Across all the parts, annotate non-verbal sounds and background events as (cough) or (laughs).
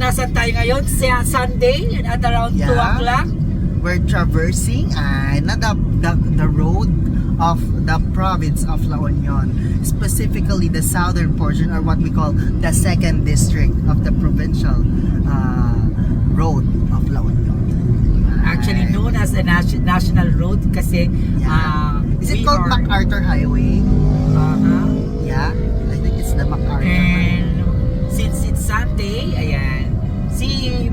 nasan tayo ngayon? Sa Sunday at around 2 Yeah. o'clock. We're traversing uh, not the, the, the road of the province of La Union, specifically the southern portion or what we call the second district of the provincial uh, road of La Union. Actually known as the nation- national road kasi Yeah. uh, Is it called are- MacArthur Highway? Uh-huh. Yeah, I think it's the MacArthur. And since it's Sunday, ayan,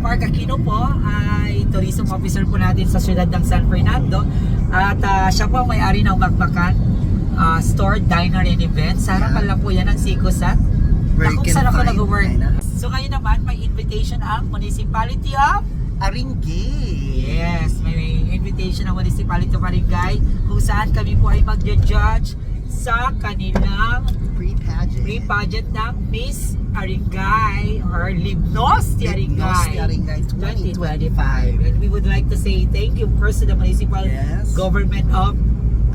Mark Aquino po ay tourism officer po natin sa siyudad ng San Fernando at ah, siya po ang may-ari ng Bakbakan ah, Store, Diner and Events. Sa harapan lang po yan ng Sikosat. Na kung saan ako nag-work. So ngayon naman, may invitation ang Municipality of Aringay. Yes, may, invitation ng Municipality of Barangay kung saan kami po ay mag-judge sa kanilang Pre-pageant. pre-pageant ng Miss Aringay or Libnos Libnos de Aringay de Aringay 2025. And we would like to say thank you first to the municipal Yes. government of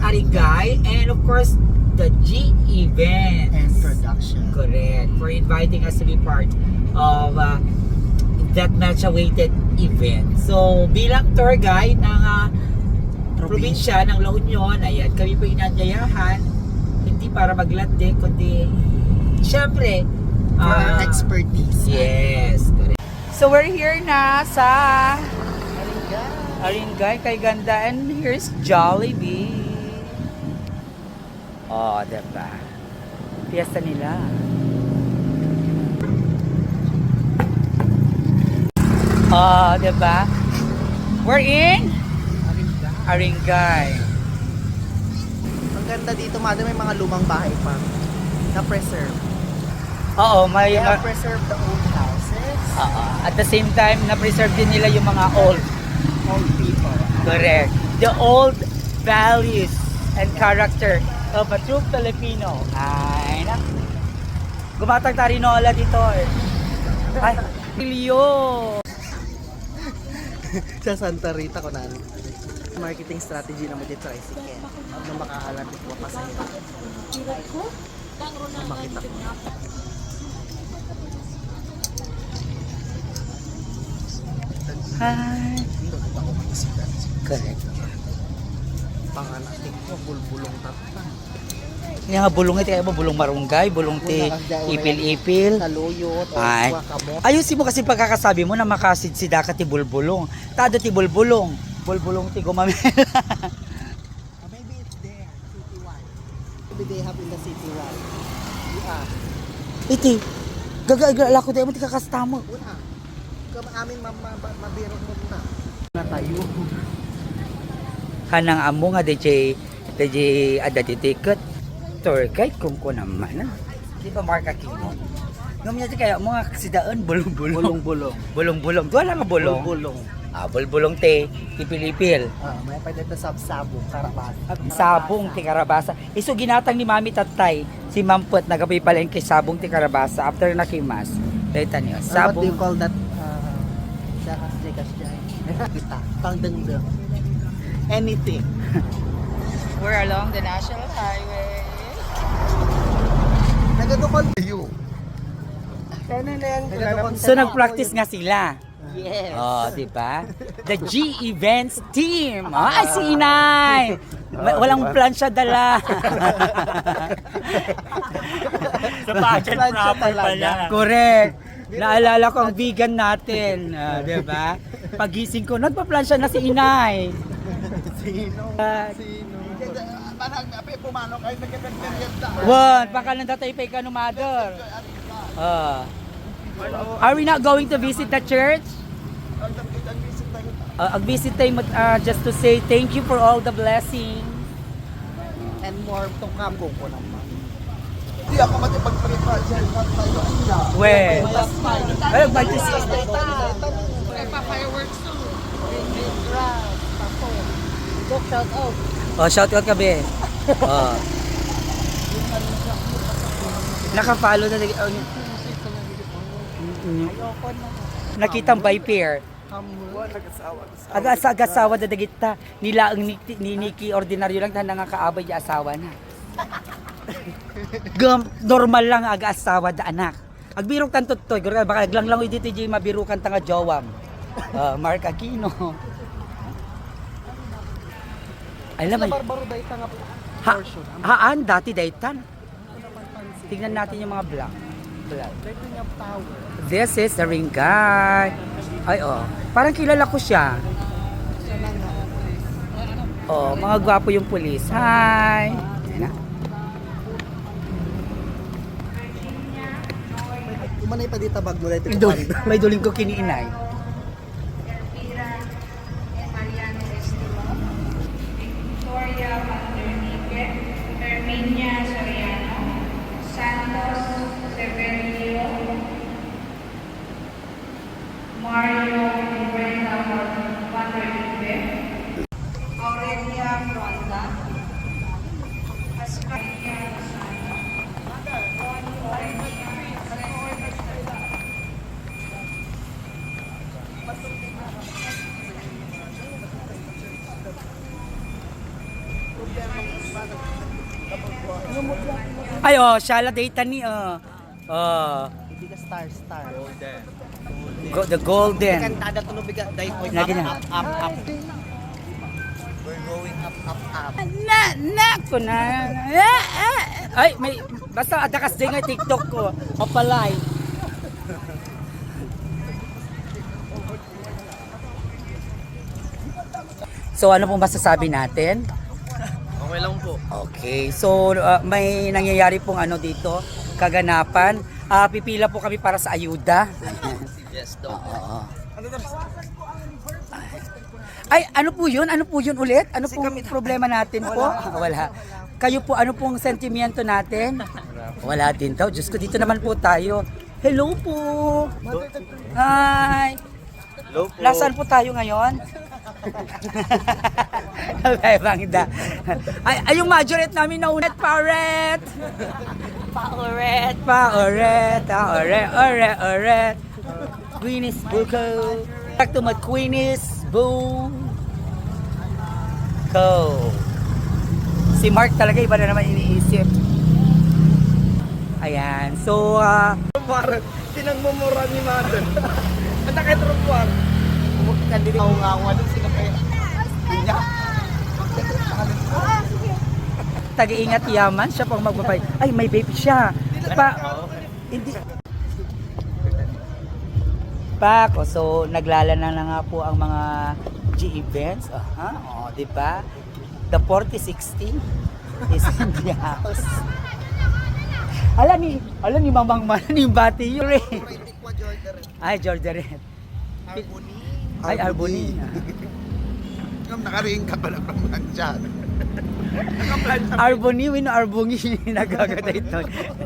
Aringay and of course the G event. And production. Correct. For inviting us to be part of uh, that much awaited event. So, bilang tour guide ng uh, probinsya ng La Union, ayan, kami po inanyayahan, hindi para maglande, kundi, syempre, For our ah, expertise. Yes. So, we're here na sa Aringay, kay ganda, and here's Jollibee. Oh, diba? Piyesta nila. Oh, diba? We're in Aringay. Ang ganda dito, madam, may mga lumang bahay pa na preserve. Oo, may... They ma- have preserved the old houses, Oo. at the same time, na-preserve din nila yung mga old. old people. Correct. The old values and character of a true Filipino. Ay, na. Gumatag tarinola dito eh. Ay, Leo. (laughs) Sa Santa Rita ko na marketing strategy naman dito tricycle na makakalapit ko pa sa iyo. Na makita ko. Hi. Correct. Panganating ko, bulbulong tata. Yung nga bulong ito, kaya ba bulong marunggay, bulong ti ipil-ipil. Saluyot, o Ay. Ayusin mo kasi pagkakasabi mo na makasid si Daka ti bulbulong. Tado ti bulbulong. Bulbulong ti gumamela. (laughs) Maybe it's there, citywide. Maybe they have in the citywide. Yeah. Iti. Gagagala ko tayo mo ti kakastamo. Una, kama amin ma ma ma- mabiro mo na. Na tayo. Kanang amo nga DJ DJ ada ti ticket. Tour guide kung ko naman. ah. Di ba Mark Aquino? Ngam niya kaya mga kasidaan bulong-bulong. Bulong-bulong. Bulong-bulong. Duwa lang nga bulong. Bulong. Ah, bulbulong te, ipilipil. Ah, may pwede ito sab-sabong karabas. Sabong ti karabasa. Iso ginatang ni Mami Tatay, si Mamput nagapay pala kay sabong ti karabasa after nakimas. Dahita niyo, Or what do you sabong. call that? Dakas Jekas Jai. Kita. Pangdengdeng. Anything. (laughs) We're along the National Highway. Nagadukol yan. So nag-practice nga sila. Yes. Oh, di ba? The G Events Team. Ah, si Inay. (laughs) Walang plansya dala. (laughs) Sa pageant proper pala. Correct. Naalala ko ang vegan natin, ah, di ba? Pagising ko, nagpa-plansya na si Inay. Sino? Ah, Sino? Parang ape pumano kayo nagkakagmerienda. Wan, pakalan tayo pa ikaw no mother. Ah. are we not going to visit the church? Uh, visit tayo ah, just to say thank you for all the blessings. And more to come ko naman. Hindi ako matipagpalipajan at tayo ay na. Well, well, by this Oh, shout out ka be. Oh. Naka-follow na. Oh, mm, mm. Nakita by pair. Kamuha, nag-asawa. Aga sa agasawa da dagita nila ang ni, ni Nikki ordinaryo lang na nga kaabay ya asawa na. Normal lang aga asawa da anak. Agbirok tanto to, gura baka lang lang dito di mabirukan tanga jowam. Ah, Mark Aquino. Ay lamay. Barbaro dahil tanga Ha, haan dati daytan. Tingnan natin yung mga black. Black. This is the ring guard. Ay oh, parang kilala ko siya. Oh, mga gwapo yung pulis. Hi. Ayan na. Umanay pa dito bag mo duling, may duling ko kiniinay. Ay oh, shala data ni oh. Oh, ka star star. go, the golden. Kantada tunog biga dahil ko Lagi na. up up up. We're going up up up. Na, na ko na. Ah, ah. Ay, may basta adakas din nga TikTok ko. Kapalay. So ano pong masasabi natin? Okay lang po. Okay, so uh, may nangyayari pong ano dito, kaganapan. Ah, pipila po kami para sa ayuda. (laughs) Yes, Doc. Oo. Ay, ano po yun? Ano po yun ulit? Ano pong problema natin po? Wala. Kayo po, ano pong sentimiento natin? Wala din daw. Diyos ko, dito naman po tayo. Hello po! Hi! Hello po. Nasaan po tayo ngayon? Ay, bangda. Ay, ay, yung majorette namin na unet, paret! Paoret! Paoret! Paoret! Oret! Oret! Queenie's Buko! Back to my Queenie's Boo! Ko! Si Mark talaga iba na naman iniisip. Ayan. So, ah, Parang tinangmumura ni Mother. Ang nakitrupuan. Kandili ako nga ako. Kaya? tag-iingat yaman siya pang magbabay. Ay, may baby siya. Pa, hindi. Pako, so naglalana na nga po ang mga G events. Aha, oh, di ba? The 4060 is in the house. Alam ni, alam ni Mamang Man, ni Bati yun eh. Ay, Jordan. Harmony. Ay, Arboni. Kung nakariing ka pala ng dyan. (laughs) Arboni, wino Arbongi, (laughs) nagagata ito.